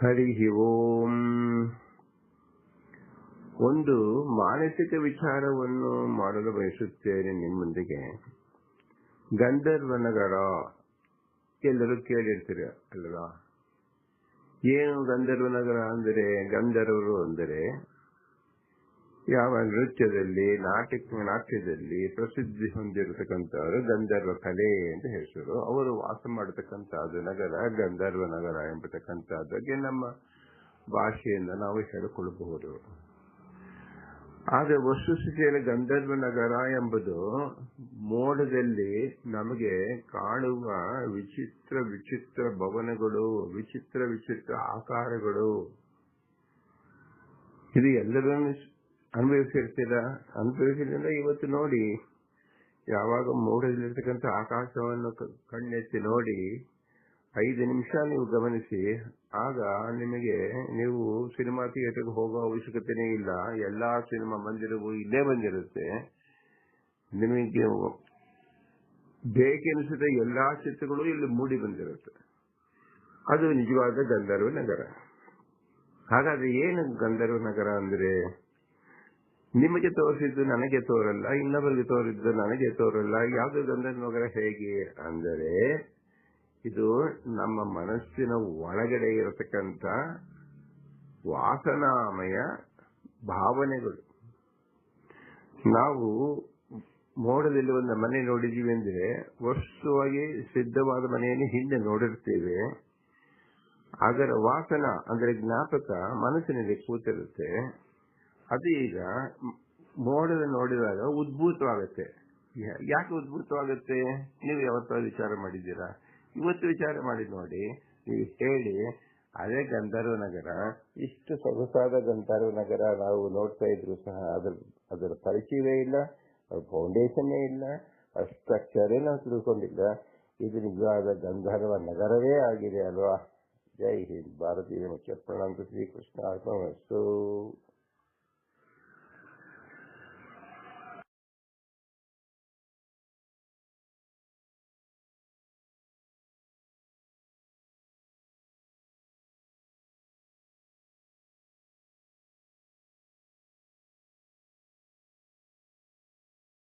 ಹರಿ ಓಂ. ಒಂದು ಮಾನಸಿಕ ವಿಚಾರವನ್ನು ಮಾಡಲು ಬಯಸುತ್ತೇನೆ ನಿಮ್ಮೊಂದಿಗೆ. ಗಂಧರ್ವನಗರ. ಎಲ್ಲರೂ ಕೇಳಿರ್ತೀರ ಅಲ್ವಾ? ಏನು ಗಂಧರ್ವನಗರ ಅಂದರೆ? ಗಂಧರ್ವರು ಅಂದರೆ ಯಾವ ನೃತ್ಯದಲ್ಲಿ, ನಾಟಕ, ನಾಟ್ಯದಲ್ಲಿ ಪ್ರಸಿದ್ಧಿ ಹೊಂದಿರತಕ್ಕಂಥವರು ಗಂಧರ್ವ ಕಲೆ ಅಂತ ಹೆಸರು. ಅವರು ವಾಸ ಮಾಡತಕ್ಕಂಥದ್ದು ನಗರ, ಗಂಧರ್ವ ನಗರ ಎಂಬತಕ್ಕಂಥದ್ದಕ್ಕೆ ನಮ್ಮ ಭಾಷೆಯಿಂದ ನಾವು ಹೇಳಿಕೊಳ್ಳಬಹುದು ಆದರೆ ವಸ್ತುಸ್ಥಿತಿಯಲ್ಲಿ ಗಂಧರ್ವ ನಗರ ಎಂಬುದು ಮೋಡದಲ್ಲಿ ನಮಗೆ ಕಾಣುವ ವಿಚಿತ್ರ ವಿಚಿತ್ರ ಭವನಗಳು, ವಿಚಿತ್ರ ವಿಚಿತ್ರ ಆಕಾರಗಳು. ಇದು ಎಲ್ಲರೂ ಅನುಭವಿಸಿರ್ತೀರ? ಅನುಭವಿಸಿದ್ರಿಂದ ಇವತ್ತು ನೋಡಿ, ಯಾವಾಗ ಮೋಡದಲ್ಲಿರ್ತಕ್ಕಂಥ ಆಕಾಶವನ್ನು ಕಣ್ಣೆತ್ತಿ ನೋಡಿ, ಐದು ನಿಮಿಷ ನೀವು ಗಮನಿಸಿ, ಆಗ ನಿಮಗೆ ನೀವು ಸಿನಿಮಾ ಥಿಯೇಟರ್ಗೆ ಹೋಗೋ ಅವಶ್ಯಕತೆನೇ ಇಲ್ಲ. ಎಲ್ಲಾ ಸಿನಿಮಾ ಮಂದಿರಗೂ ಇಲ್ಲೇ ಬಂದಿರುತ್ತೆ. ನಿಮಗೆ ಬೇಕೆನಿಸಿದ ಎಲ್ಲಾ ಚಿತ್ರಗಳು ಇಲ್ಲಿ ಮೂಡಿ ಬಂದಿರುತ್ತೆ. ಅದು ನಿಜವಾದ ಗಂಧರ್ವ ನಗರ. ಹಾಗಾದ್ರೆ ಏನು ಗಂಧರ್ವ ನಗರ ಅಂದ್ರೆ? ನಿಮಗೆ ತೋರಿಸಿದ್ದು ನನಗೆ ತೋರಲ್ಲ, ಇನ್ನೊಬ್ಬರಿಗೆ ತೋರಿದ್ದು ನನಗೆ ತೋರಲ್ಲ. ಯಾವುದು ಗಂಧರ್ವ ಮಗರ ಹೇಗೆ ಅಂದರೆ, ಇದು ನಮ್ಮ ಮನಸ್ಸಿನ ಒಳಗಡೆ ಇರತಕ್ಕಂತ ವಾಸನಾಮಯ ಭಾವನೆಗಳು. ನಾವು ಮೋಡದಲ್ಲಿ ಒಂದು ಮನೆ ನೋಡಿದೀವಿ ಅಂದ್ರೆ, ವಸ್ತುವಾಗಿ ಸಿದ್ಧವಾದ ಮನೆಯನ್ನು ಹಿಂದೆ ನೋಡಿರ್ತೇವೆ. ಅದರ ವಾಸನ ಅಂದ್ರೆ ಜ್ಞಾಪಕ ಮನಸ್ಸಿನಲ್ಲಿ ಕೂತಿರುತ್ತೆ. ಅದು ಈಗ ಮೋಡದ ನೋಡಿದಾಗ ಉದ್ಭೂತವಾಗುತ್ತೆ. ಯಾಕೆ ಉದ್ಭೂತವಾಗುತ್ತೆ? ನೀವು ಯಾವತ್ತೋ ವಿಚಾರ ಮಾಡಿದ್ದೀರಾ? ಇವತ್ತು ವಿಚಾರ ಮಾಡಿ ನೋಡಿ, ನೀವು ಹೇಳಿ, ಅದೇ ಗಂಧರ್ವ ನಗರ, ಇಷ್ಟು ಸೊಗಸಾದ ಗಂಧರ್ವ ನಗರ ನಾವು ನೋಡ್ತಾ ಇದ್ರು ಸಹ ಅದ್ರ, ಅದರ ಪರಿಚಯವೇ ಇಲ್ಲ ಫೌಂಡೇಶನ್ನೇ ಇಲ್ಲ ಸ್ಟ್ರಕ್ಚರೇ ನಾವು ತಿಳ್ಕೊಂಡಿಲ್ಲ. ಇದು ನಿಜವಾದ ಗಂಧರ್ವ ನಗರವೇ ಆಗಿದೆ ಅಲ್ವಾ? ಜೈ ಹಿಂದ್, ಭಾರತೀಯ ಮುಖ್ಯ ಪ್ರಣಾಂತ ಶ್ರೀಕೃಷ್ಣ ಅರ್ಪಣಸ್ತು